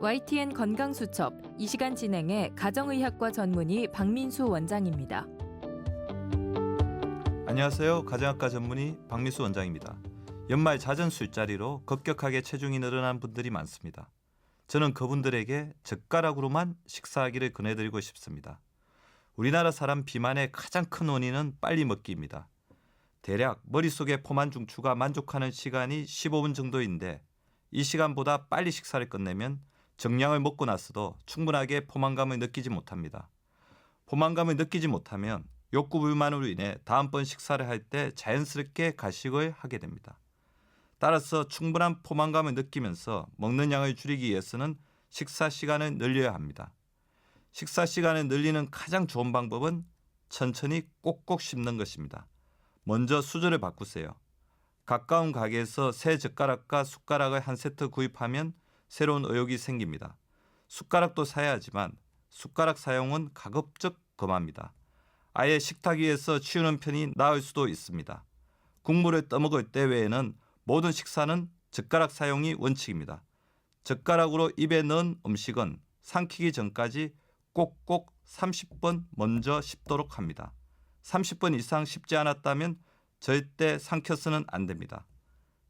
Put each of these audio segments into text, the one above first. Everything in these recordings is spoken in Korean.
YTN 건강수첩 이 시간 진행의 가정의학과 전문의 박민수 원장입니다. 안녕하세요. 가정학과 전문의 박미수 원장입니다. 연말 잦은 술자리로 급격하게 체중이 늘어난 분들이 많습니다. 저는 그분들에게 젓가락으로만 식사하기를 권해드리고 싶습니다. 우리나라 사람 비만의 가장 큰 원인은 빨리 먹기입니다. 대략 머릿속의 포만 중추가 만족하는 시간이 15분 정도인데 이 시간보다 빨리 식사를 끝내면 정량을 먹고 나서도 충분하게 포만감을 느끼지 못합니다. 포만감을 느끼지 못하면 욕구 불만으로 인해 다음번 식사를 할 때 자연스럽게 가식을 하게 됩니다. 따라서 충분한 포만감을 느끼면서 먹는 양을 줄이기 위해서는 식사 시간을 늘려야 합니다. 식사 시간을 늘리는 가장 좋은 방법은 천천히 꼭꼭 씹는 것입니다. 먼저 수저를 바꾸세요. 가까운 가게에서 새 젓가락과 숟가락을 한 세트 구입하면 새로운 의욕이 생깁니다. 숟가락도 사야 하지만 숟가락 사용은 가급적 금합니다. 아예 식탁 위에서 치우는 편이 나을 수도 있습니다. 국물을 떠먹을 때 외에는 모든 식사는 젓가락 사용이 원칙입니다. 젓가락으로 입에 넣은 음식은 삼키기 전까지 꼭꼭 30번 먼저 씹도록 합니다. 30번 이상 씹지 않았다면 절대 삼켜서는 안 됩니다.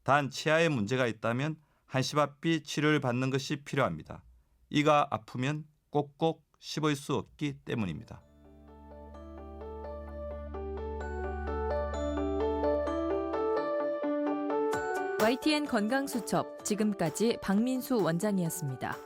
단 치아에 문제가 있다면 한시바삐 치료를 받는 것이 필요합니다. 이가 아프면 꼭꼭 씹을 수 없기 때문입니다. YTN 건강수첩 지금까지 박민수 원장이었습니다.